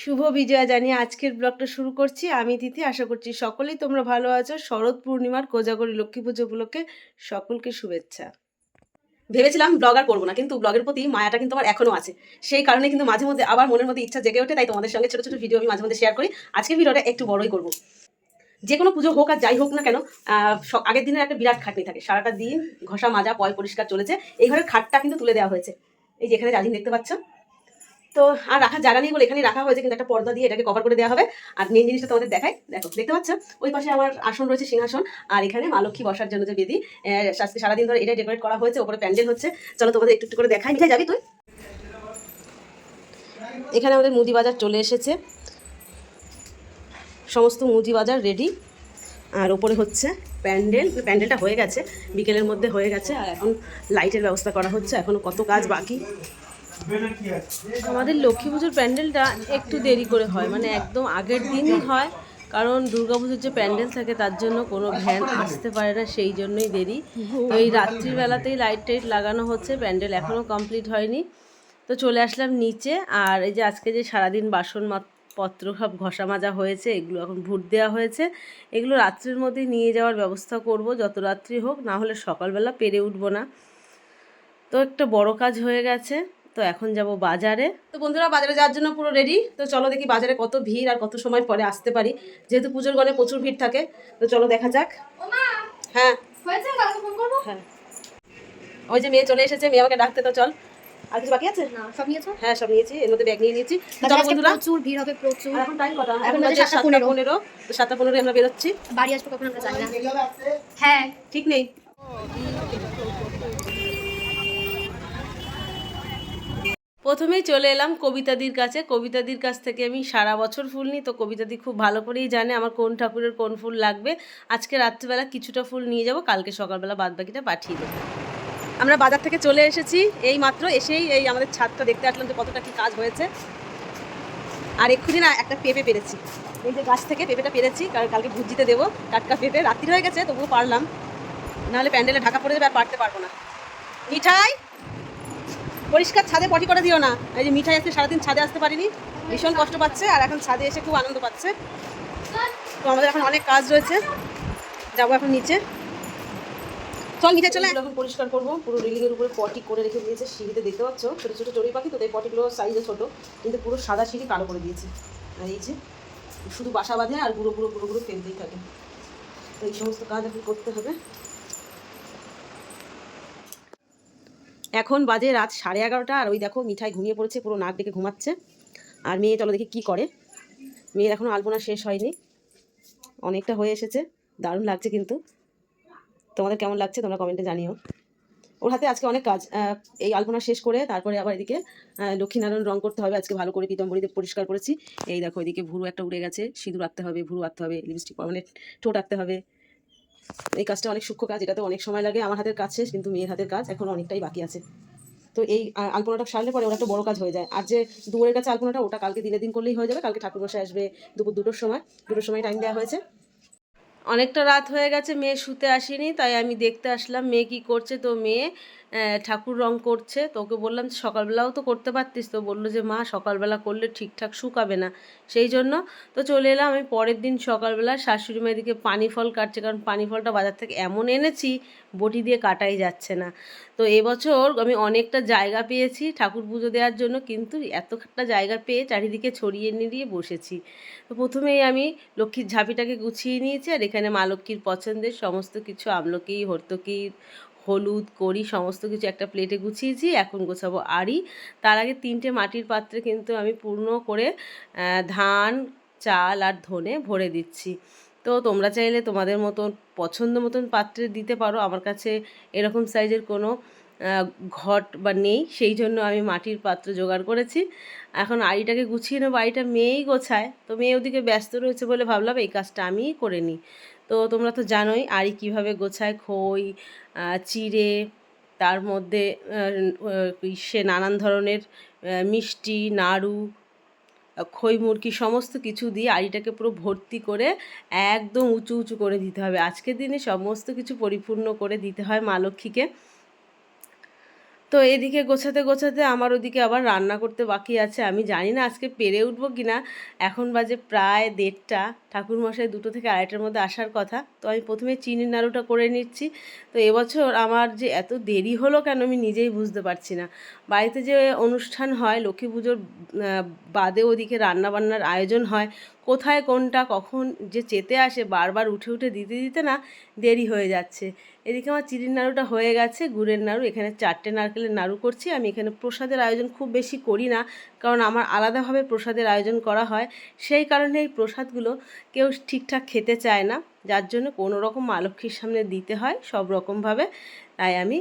শুভ বিজয়া জানিয়ে আজকের ব্লগটা শুরু করছি। আমি তিথি, আশা করছি সকলেই তোমরা ভালো আছো। শরৎ পূর্ণিমার কোজাগরী লক্ষ্মী পুজো উপলক্ষে সকলকে শুভেচ্ছা। ভেবেছিলাম ব্লগার করব না, কিন্তু ব্লগের প্রতি মায়াটা কিন্তু আমার এখনও আছে। সেই কারণে কিন্তু মাঝে মধ্যে আবার মনের মধ্যে ইচ্ছা জেগে ওঠে, তাই তোমাদের সঙ্গে ছোটো ছোটো ভিডিও আমি মাঝে মধ্যে শেয়ার করি। আজকের ভিডিওটা একটু বড়ই করব। যে কোনো পুজো হোক আর যাই হোক না কেন আগের দিনের একটা বিরাট খাটনি থাকে। সারাটা দিন ঘষা, মাজা, পয় পরিষ্কার চলেছে। এই ঘরের খাটটা কিন্তু তুলে দেওয়া হয়েছে। এই যে এখানে জাজিন দেখতে পাচ্ছ? তো আর রাখার জায়গা নেই বলে এখানে রাখা হয়েছে, কিন্তু একটা পর্দা দিয়ে এটাকে কভার করে দেওয়া হবে। আর মেন জিনিসটা তোমাদের দেখাই। দেখো, দেখতে পাচ্ছ? ওই পাশে আমার আসন রয়েছে সিংহাসন, আর এখানে মা লক্ষ্মী বসার জন্য যে বেদি আজকে সারাদিন ধরে এটাই ডেকোরেট করা হয়েছে, ওপরে প্যান্ডেল হচ্ছে। চলো তোমাদের একটু একটু করে দেখাই। মিঠাই যাবি তুই? এখানে আমাদের মুদি বাজার চলে এসেছে। সমস্ত মুদি বাজার রেডি আর ওপরে হচ্ছে প্যান্ডেল। প্যান্ডেলটা হয়ে গেছে, বিকেলের মধ্যে হয়ে গেছে, আর এখন লাইটের ব্যবস্থা করা হচ্ছে। এখনও কত কাজ বাকি। আমাদের লক্ষ্মী পুজোর প্যান্ডেলটা একটু দেরি করে হয় মানে একদম আগের দিনই হয়, কারণ দুর্গাপুজোর যে প্যান্ডেল থাকে তার জন্য কোনো ভ্যান আসতে পারে না, সেই জন্যই দেরি। তো এই রাত্রিবেলাতেই লাইট টাইট লাগানো হচ্ছে, প্যান্ডেল এখনও কমপ্লিট হয়নি। তো চলে আসলাম নিচে, আর এই যে আজকে যে সারাদিন বাসন পত্র সব ঘষা মাজা হয়েছে, এগুলো এখন ভুট দেওয়া হয়েছে, এগুলো রাত্রির মধ্যেই নিয়ে যাওয়ার ব্যবস্থা করব, যত রাত্রি হোক, না হলে সকালবেলা পেরে উঠবো না। তো একটা বড় কাজ হয়ে গেছে। তো এখন যাব বাজারে। তো বন্ধুরা বাজারে যাওয়ার জন্য পুরো রেডি তো চলো দেখি বাজারে কত ভিড় আর কত সময় পরে আসতে পারি। যেহেতু পুজোর গণে প্রচুর ভিড় থাকে তো চলো দেখা যাক। হ্যাঁ। হ্যাঁ। ওই যে মেয়ে চলে এসেছে মেয়ে আমাকে ডাকতে তো চল। আর কিছু বাকি আছে? না সব নিয়েছো? হ্যাঁ সব নিয়েছি। এর মধ্যে ব্যাগ নিয়ে নিয়েছি। তো চলো বন্ধুরা। প্রচুর ভিড় হবে প্রচুর। এখন টাইম কটা? এখন বাজে বাজে সাতটা সাতটা পনেরো। পনেরো। তো সাতটা পনেরো আমরা বেরোচ্ছি। বাড়ি আসব কখন আমরা জানি না। হ্যাঁ ঠিক নেই। প্রথমেই চলে এলাম কবিতাদির কাছে। কবিতাদির কাছ থেকে আমি সারা বছর ফুল নিই, তো কবিতাদি খুব ভালো করেই জানে আমার কোন ঠাকুরের কোন ফুল লাগবে। আজকে রাত্রিবেলা কিছুটা ফুল নিয়ে যাব, কালকে সকালবেলা বাদ বাকিটা পাঠিয়ে দেবো। আমরা বাজার থেকে চলে এসেছি, এই মাত্র এসেই এই আমাদের ছাদটা দেখতে আসলাম যে কতটা কি কাজ হয়েছে। আর এক্ষুনি না একটা পেঁপে পেরেছি। এই যে গাছ থেকে পেঁপেটা পেরেছি কারণ কালকে ভুজিতে দেবো, টাটকা পেঁপে। রাত্রি হয়ে গেছে, তবুও পারলাম। নাহলে প্যান্ডেলে ঢাকা পড়ে যাবে আর পারতে পারব না। মিঠাই! পরিষ্কার ছাদে পটি করে দিও না? এই যে মিঠাই আজকে সারাদিন ছাদে আসতে পারিনি। ভীষণ কষ্ট পাচ্ছে আর এখন ছাদে এসে খুব আনন্দ পাচ্ছে। তো আমাদের এখন অনেক কাজ রয়েছে। যাব এখন নিচে। চল নিচে চলে। এখন পরিষ্কার করব। পুরো রেলিং এর উপরে পটি করে রেখে দিয়েছে সিঁড়িতে, দেখতে পাচ্ছ? ছোটো ছোটো চড়ুই পাখি, তো এই পটিগুলো সাইজে ছোটো, কিন্তু পুরো সাদা সিঁড়ি কালো করে দিয়েছে। আর এই যে, শুধু বাসা বাঁধে আর গুঁড়ো গুঁড়ো গুঁড়ো গুঁড়ো ফেলতেই থাকে। তো এই সমস্ত কাজ এখন করতে হবে। এখন বাজে রাত সাড়ে এগারোটা, আর ওই দেখো মিঠাই ঘুমিয়ে পড়েছে, পুরো নাক ডেকে ঘুমাচ্ছে। আর মেয়ে চলো দেখি কী করে। মেয়ের এখনও আলপনা শেষ হয়নি। অনেকটা হয়ে এসেছে। দারুণ লাগছে কিন্তু। তোমাদের কেমন লাগছে তোমরা কমেন্টে জানিও। ওর হাতে আজকে অনেক কাজ। এই আলপনা শেষ করে তারপরে আবার এদিকে লক্ষ্মীনারায়ণ রং করতে হবে। আজকে ভালো করে পিতম্বরীতে পরিষ্কার করেছি। এই দেখো এদিকে ভুরু একটা উড়ে গেছে। সিঁদুর আঁকতে হবে, ভুরু আঁকতে হবে লিপস্টিক মানে ঠোঁট রাখতে হবে। এই কাজটা অনেক সূক্ষ্ম কাজ, এটাতে অনেক সময় লাগে আমার হাতের কাজ শেষ, কিন্তু মেয়ের হাতের কাজ এখন অনেকটাই বাকি আছে। তো এই আলপনাটা সারলে পরে ওটা একটা বড় কাজ হয়ে যায়। আর যে দুপুরের কাছে আলপনাটা, ওটা কালকে দিনে দিন করলেই হয়ে যাবে, কালকে ঠাকুর বসে আসবে দুপুর দুটোর সময়। দুটোর সময় টাইম দেওয়া হয়েছে। অনেকটা রাত হয়ে গেছে, মেয়ে শুতে আসেনি, তাই আমি দেখতে আসলাম মেয়ে কি করছে তো মেয়ে ঠাকুর রং করছে, তো ওকে বললাম, সকালবেলাও তো করতে পারতিস। তো বলল যে, মা, সকালবেলা করলে ঠিকঠাক শুকাবে না। সেই জন্য তো চলে এলাম। আমি পরের দিন সকালবেলা শাশুড়ি মায়ের দিকে পানি ফল কাটছে, কারণ পানি ফলটা বাজার থেকে এমন এনেছি, বটি দিয়ে কাটাই যাচ্ছে না। তো এবছর আমি অনেকটা জায়গা পেয়েছি ঠাকুর পুজো দেওয়ার জন্য, কিন্তু এতটা জায়গা পেয়ে চারিদিকে ছড়িয়ে নিয়ে বসেছি। তো প্রথমেই আমি লক্ষ্মীর ঝাঁপিটাকে গুছিয়ে নিয়েছি, আর এখানে মা লক্ষ্মীর পছন্দের সমস্ত কিছু, আমলকি, হর্তকি হলুদ করি সমস্ত কিছু একটা প্লেটে গুছিয়েছি এখন গোছাবো। আড়ি, তার আগে তিনটে মাটির পাত্রে কিন্তু আমি পূর্ণ করে ধান, চাল আর ধনে ভরে দিচ্ছি। তো তোমরা চাইলে তোমাদের মতন, পছন্দ মতন পাত্রে দিতে পারো। আমার কাছে এরকম সাইজের কোনো ঘট বা নেই, সেই জন্য আমি মাটির পাত্র জোগাড় করেছি। এখন আড়িটাকে গুছিয়ে নেব। আড়িটা মেয়েই গোছায়, তো মেয়ে ওদিকে ব্যস্ত রয়েছে বলে ভাবলাম এই কাজটা আমিই করে নিই। তো তোমরা তো জানোই আড়ি কীভাবে গোছায় খই চিড়ে, তার মধ্যে সে নানান ধরনের মিষ্টি, নাড়ু খই মুরকি সমস্ত কিছু দিয়ে আড়িটাকে পুরো ভর্তি করে একদম উঁচু উঁচু করে দিতে হবে। আজকের দিনে সমস্ত কিছু পরিপূর্ণ করে দিতে হয় মা লক্ষ্মীকে। তো এদিকে গোছাতে গোছাতে আমার ওদিকে আবার রান্না করতে বাকি আছে। আমি জানি না আজকে পেরে উঠবো কি না এখন বাজে প্রায় দেড়টা। ঠাকুরমশাই দুটো থেকে আড়াইটার মধ্যে আসার কথা। তো আমি প্রথমে চিনির নাড়ুটা করে নিচ্ছি। তো এবছর আমার যে এত দেরি হলো কেন আমি নিজেই বুঝতে পারছি না। বাড়িতে যে অনুষ্ঠান হয়, লক্ষ্মী পুজোর বাদে ওদিকে রান্নাবান্নার আয়োজন হয়। কোথায় কোনটা, কখন যে চেতে আসে, বারবার উঠে উঠে দিতে দিতে না দেরি হয়ে যাচ্ছে। এদিকে আমার চিনির নাড়ুটা হয়ে গেছে, গুড়ের নাড়ু। এখানে চারটে নারকেলের নাড়ু করছি। আমি এখানে প্রসাদের আয়োজন খুব বেশি করি না, কারণ আমার আলাদাভাবে প্রসাদের আয়োজন করা হয়। সেই কারণে এই প্রসাদগুলো কেউ ঠিকঠাক খেতে চায় না, যার জন্য কোনো রকম মা লক্ষ্মীর সামনে দিতে হয় সব রকমভাবে। তাই আমি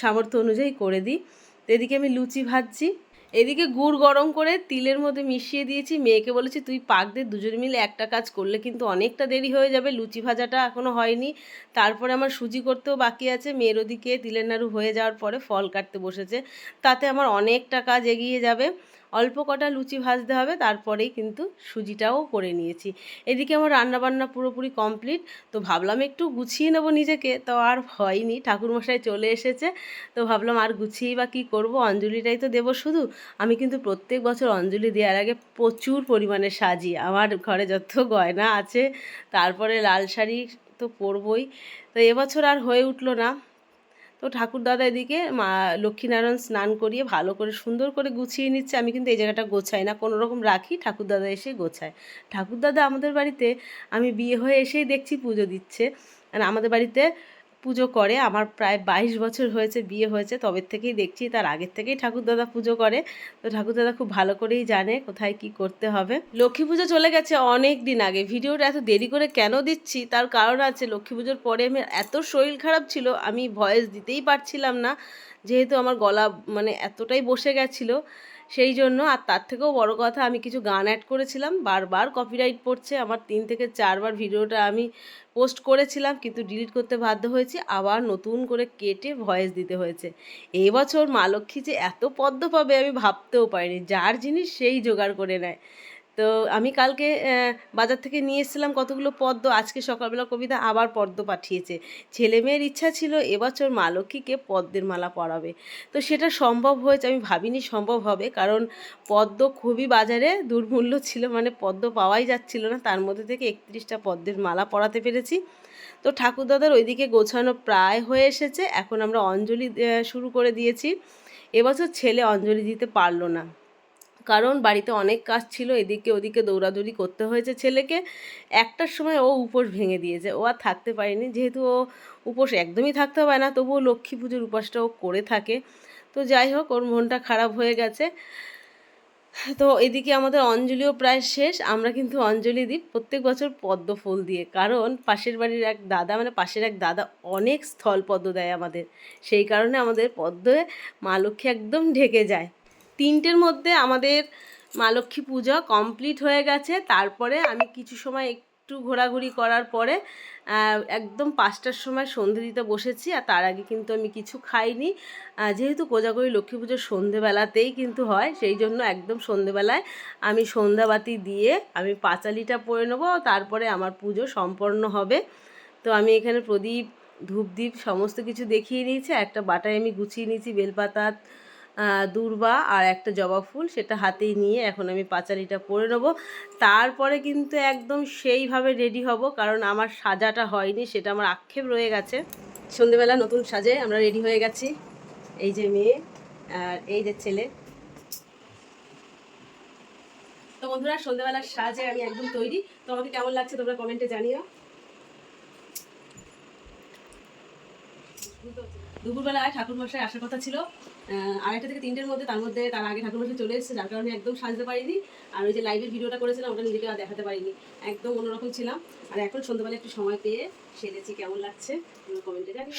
সামর্থ্য অনুযায়ী করে দিই। তো এদিকে আমি লুচি ভাজছি। এদিকে গুড় গরম করে তিলের মধ্যে মিশিয়ে দিয়েছি। মেয়েকে বলেছি, তুই পাক দে, দুজন মিলে একটা কাজ করলে কিন্তু অনেকটা দেরি হয়ে যাবে। লুচি ভাজাটা এখনও হয়নি। তারপরে আমার সুজি করতেও বাকি আছে। মেয়ের ওদিকে তিলের নাড়ু হয়ে যাওয়ার পরে ফল কাটতে বসেছে। তাতে আমার অনেকটা কাজ এগিয়ে যাবে। অল্প কটা লুচি ভাজতে হবে, তারপরেই কিন্তু সুজিটাও করে নিয়েছি। এদিকে আমার রান্নাবান্না পুরোপুরি কমপ্লিট। তো ভাবলাম একটু গুছিয়ে নেব নিজেকে। তো আর হয়নি, ঠাকুরমশাই চলে এসেছে। তো ভাবলাম আর গুছিয়েই বা কী করব? অঞ্জলিটাই তো দেবো শুধু। আমি কিন্তু প্রত্যেক বছর অঞ্জলি দেওয়ার আগে প্রচুর পরিমাণে সাজি। আমার ঘরে যত গয়না আছে, তারপরে লাল শাড়ি তো পড়বই তো এবছর আর হয়ে উঠল না। তো ঠাকুর দাদা এদিকে মা লক্ষ্মীনারায়ণ স্নান করিয়ে ভালো করে সুন্দর করে গুছিয়ে নিচ্ছে। আমি কিন্তু এই জায়গাটা গোছাই না, কোনো রকম রাখি ঠাকুর দাদা এসে গোছায়। ঠাকুর দাদা আমাদের বাড়িতে, আমি বিয়ে হয়ে এসেই দেখছি পুজো দিচ্ছে। আর আমাদের বাড়িতে পুজো করে। আমার প্রায় বাইশ বছর হয়েছে, বিয়ে হয়েছে। তবে থেকেই দেখছি তার আগের থেকেই ঠাকুর দাদা পুজো করে। তো ঠাকুর দাদা খুব ভালো করেই জানে কোথায় কি করতে হবে। লক্ষ্মী পুজো চলে গেছে অনেক দিন আগে। ভিডিওটা এত দেরি করে কেন দিচ্ছি? তার কারণ আছে, লক্ষ্মী পুজোর পরে আমি এত শরীর খারাপ ছিল, আমি ভয়েস দিতেই পারছিলাম না। যেহেতু আমার গলা মানে এতটাই বসে গেছিল সেই জন্য আর তার থেকেও বড় কথা, আমি কিছু গান অ্যাড করেছিলাম। বারবার কপিরাইট পড়ছে। আমার তিন থেকে চারবার ভিডিওটা আমি পোস্ট করেছিলাম, কিন্তু ডিলিট করতে বাধ্য হয়েছি। আবার নতুন করে কেটে ভয়েস দিতে হয়েছে। এবছর বছর মা লক্ষ্মী যে এত পদ্ম পাবে আমি ভাবতেও পারিনি। যার জিনিস সেই জোগাড় করে নেয়। তো আমি কালকে বাজার থেকে নিয়ে এসেছিলাম কতগুলো পদ্ম। আজকে সকালবেলা কবিতা আবার পদ্ম পাঠিয়েছে। ছেলে মেয়ের ইচ্ছা ছিল এবছর মা লক্ষ্মীকে পদ্মের মালা পরাবে। তো সেটা সম্ভব হয়েছে, আমি ভাবিনি সম্ভব হবে। কারণ পদ্ম খুবই বাজারে দুর্মূল্য ছিল মানে পদ্ম পাওয়াই যাচ্ছিল না। তার মধ্যে থেকে একত্রিশটা পদ্মের মালা পরাতে পেরেছি। তো ঠাকুরদাদার ওইদিকে গোছানো প্রায় হয়ে এসেছে। এখন আমরা অঞ্জলি শুরু করে দিয়েছি। এবছর ছেলে অঞ্জলি দিতে পারল না। কারণ বাড়িতে অনেক কাজ ছিল, এদিকে ওদিকে দৌড়াদৌড়ি করতে হয়েছে ছেলেকে। একটার সময় ও উপোস ভেঙে দিয়েছে, ও আর থাকতে পারেনি। যেহেতু ও উপোস একদমই থাকতে পারে না, তবুও লক্ষ্মী পুজোর উপাসটা ও করে থাকে। তো যাই হোক, ওর মনটা খারাপ হয়ে গেছে। তো এদিকে আমাদের অঞ্জলিও প্রায় শেষ। আমরা কিন্তু অঞ্জলি দিই প্রত্যেক বছর পদ্ম ফুল দিয়ে। কারণ পাশের বাড়ির এক দাদা মানে পাশের এক দাদা অনেক স্থল পদ্ম দেয় আমাদের। সেই কারণে আমাদের পদ্মে মা লক্ষ্মী একদম ঢেকে যায়। তিনটের মধ্যে আমাদের মা লক্ষ্মী পুজো কমপ্লিট হয়ে গেছে। তারপরে আমি কিছু সময় একটু ঘোরাঘুরি করার পরে একদম পাঁচটার সময় সন্ধে দিতে বসেছি আর তার আগে কিন্তু আমি কিছু খাইনি। যেহেতু কোজাগরি লক্ষ্মী পুজো সন্ধেবেলাতেই কিন্তু হয়, সেই জন্য একদম সন্ধেবেলায় আমি সন্ধ্যাবাতি দিয়ে আমি পাঁচালিটা পরে নেব তারপরে আমার পুজো সম্পন্ন হবে। তো আমি এখানে প্রদীপ, ধূপদীপ সমস্ত কিছু দেখিয়ে নিয়েছি। একটা বাটায় আমি গুছিয়ে নিয়েছি, বেলপাতা দূর্বা আর একটা জবা ফুল সেটা হাতেই নিয়ে এখন আমি পাঁচালিটা পরে নেব। তারপরে কিন্তু একদম সেইভাবে রেডি হব, কারণ আমার সাজাটা হয়নি, সেটা আমার আক্ষেপ রয়ে গেছে। সন্ধেবেলা নতুন সাজে আমরা রেডি হয়ে গেছি। এই যে মেয়ে আর এই যে ছেলে। তো বন্ধুরা, সন্ধেবেলার সাজে আমি একদম তৈরি। তো আমাকে কেমন লাগছে তোমরা কমেন্টে জানিও। দুপুরবেলায় ঠাকুর মশাই আসার কথা ছিল আড়াইটা থেকে তিনটের মধ্যে, তার মধ্যে তার আগে ঠাকুর মশাই চলে এসেছে, যার কারণে একদম সাজতে পারিনি। আর ওই যে লাইভের ভিডিওটা করেছিলাম, ওটা নিজেকে দেখাতে পারিনি। একদম অন্যরকম ছিলাম। আর এখন সন্ধ্যাবেলা একটু সময় পেয়ে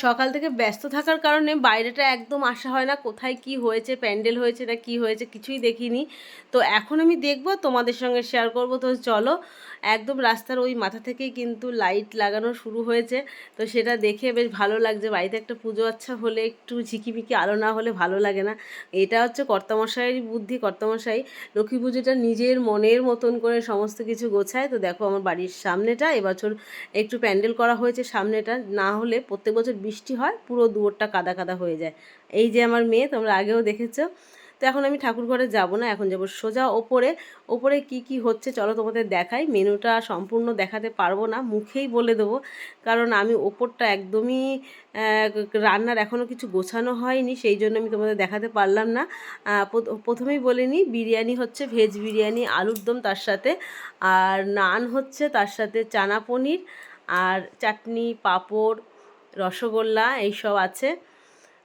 সকাল থেকে ব্যস্ত থাকার কারণে বাইরেটা একদম আসা হয় না, কোথায় কি হয়েছে, প্যান্ডেল হয়েছে না কি হয়েছে কিছুই দেখিনি। তো এখন আমি দেখব, তোমাদের সঙ্গে শেয়ার করব। তো চলো, একদম রাস্তার ওই মাথা থেকেই কিন্তু লাইট লাগানো শুরু হয়েছে। তো সেটা দেখে বেশ ভালো লাগছে। বাড়িতে একটা পুজো আচ্ছা হলে একটু ঝিকিমিকি আলো না হলে ভালো লাগে না। এটা হচ্ছে কর্তামশাইয়ের বুদ্ধি। কর্তামশাই লক্ষ্মী পুজোটা নিজের মনের মতন করে সমস্ত কিছু গোছায়। তো দেখো আমার বাড়ির সামনেটা, এবছর একটু প্যান্ডেল করা হয়েছে সামনেটা, না হলে প্রত্যেক বছর বৃষ্টি হয়, পুরো দুয়ারটা কাদা কাদা হয়ে যায়। এই যে আমার মেয়ে, তোমরা আগেও দেখেছ। তো এখন আমি ঠাকুর ঘরে যাব না, এখন যাব সোজা ওপরে। ওপরে কি কি হচ্ছে চলো তোমাদের দেখাই। মেনুটা সম্পূর্ণ দেখাতে পারব না, মুখেই বলে দেবো। কারণ আমি ওপরটা একদমই রান্নার এখনও কিছু গোছানো হয়নি, সেই জন্য আমি তোমাদের দেখাতে পারলাম না। প্রথমেই বলে নিই, বিরিয়ানি হচ্ছে ভেজ বিরিয়ানি, আলুর দম তার সাথে। আর নান হচ্ছে তার সাথে চানা পনির আর চাটনি, পাঁপড়, রসগোল্লা এইসব আছে।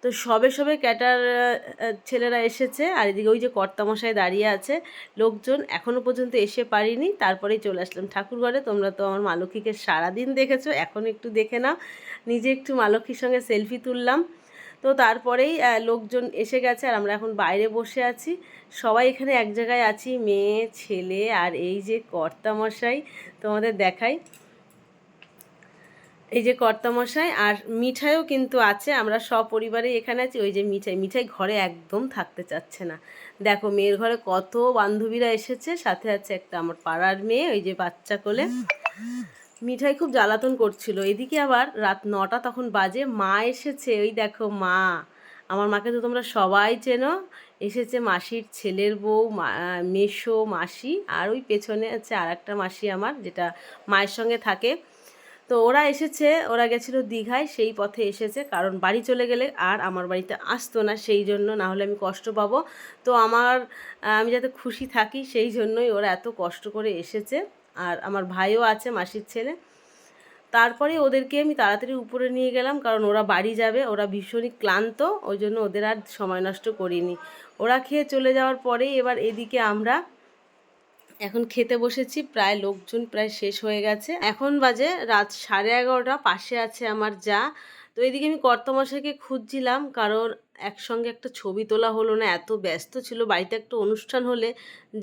তো সবে সবে ক্যাটার ছেলেরা এসেছে আর এদিকে ওই যে কর্তামশাই দাঁড়িয়ে আছে। লোকজন এখনও পর্যন্ত এসে পারিনি, তারপরেই চলে আসলাম। ঠাকুরঘরে তোমরা তো আমার মা লক্ষ্মীকে সারাদিন দেখেছ, এখন একটু দেখে নাও। নিজে একটু মা লক্ষ্মীর সঙ্গে সেলফি তুললাম। তো তারপরেই লোকজন এসে গেছে আর আমরা এখন বাইরে বসে আছি। সবাই এখানে এক জায়গায় আছি, মেয়ে, ছেলে আর এই যে কর্তামশাই তোমাদের দেখাই। এই যে কর্তামশাই আর মিঠাইও কিন্তু আছে আমরা সপরিবারে এখানে আছি ওই যে মিঠাই মিঠাই ঘরে একদম থাকতে চাচ্ছে না। দেখো মেয়ের ঘরে কত বান্ধবীরা এসেছে সাথে আছে একটা আমার পাড়ার মেয়ে ওই যে বাচ্চা কোলে। মিঠাই খুব জ্বালাতন করছিল। এদিকে আবার রাত নটা তখন বাজে মা এসেছে ওই দেখো মা আমার মাকে তো তোমরা সবাই চেনো এসেছে মাসির ছেলের বউ মা- আহ, মেসো মাসি আর ওই পেছনে আছে আর একটা মাসি আমার যেটা মায়ের সঙ্গে থাকে। তো ওরা এসেছে, ওরা গেছিল দীঘায়, সেই পথে এসেছে। কারণ বাড়ি চলে গেলে আর আমার বাড়িতে আসতো না, সেই জন্য না হলে আমি কষ্ট পাবো। তো আমার, আমি যাতে খুশি থাকি, সেই জন্যই ওরা এত কষ্ট করে এসেছে। আর আমার ভাইও আছে, মাসির ছেলে। তারপরে ওদেরকে আমি তাড়াতাড়ি উপরে নিয়ে গেলাম, কারণ ওরা বাড়ি যাবে, ওরা ভীষণই ক্লান্ত, ওই জন্য ওদের আর সময় নষ্ট করিনি। ওরা খেয়ে চলে যাওয়ার পরেই এবার এদিকে আমরা এখন খেতে বসেছি, প্রায় লোকজন প্রায় শেষ হয়ে গেছে। এখন বাজে রাত সাড়ে এগারোটা, পাশে আছে আমার যা। তো এদিকে আমি কর্তমশাইকে খুঁজছিলাম কারণ একসঙ্গে একটা ছবি তোলা হলো না, এত ব্যস্ত ছিল, বাড়িতে একটা অনুষ্ঠান হলে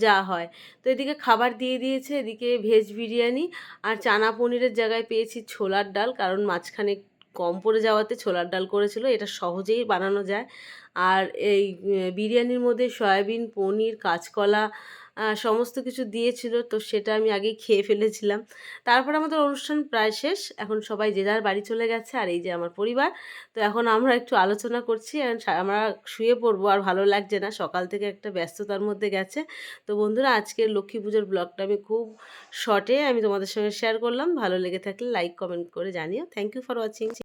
যা হয়। তো এদিকে খাবার দিয়ে দিয়েছে, এদিকে ভেজ বিরিয়ানি আর চানা পনিরের জায়গায় পেয়েছি ছোলার ডাল, কারণ মাঝখানে কম পড়ে যাওয়াতে ছোলার ডাল করেছিল, এটা সহজেই বানানো যায়। আর এই বিরিয়ানির মধ্যে সয়াবিন, পনির, কাঁচকলা সমস্ত কিছু দিয়েছিল, তো সেটা আমি আগেই খেয়ে ফেলেছিলাম। তারপর আমাদের অনুষ্ঠান প্রায় শেষ। এখন সবাই যে যার বাড়ি চলে গেছে আর এই যে আমার পরিবার, তো এখন আমরা একটু আলোচনা করছি। আমরা শুয়ে পড়ব আর ভালো লাগছে না, সকাল থেকে একটা ব্যস্ততার মধ্যে গেছে। তো বন্ধুরা, আজকের লক্ষ্মী পুজোর ব্লগটা আমি খুব শর্টে আমি তোমাদের সঙ্গে শেয়ার করলাম। ভালো লেগে থাকলে লাইক কমেন্ট করে জানিও। Thank you for watching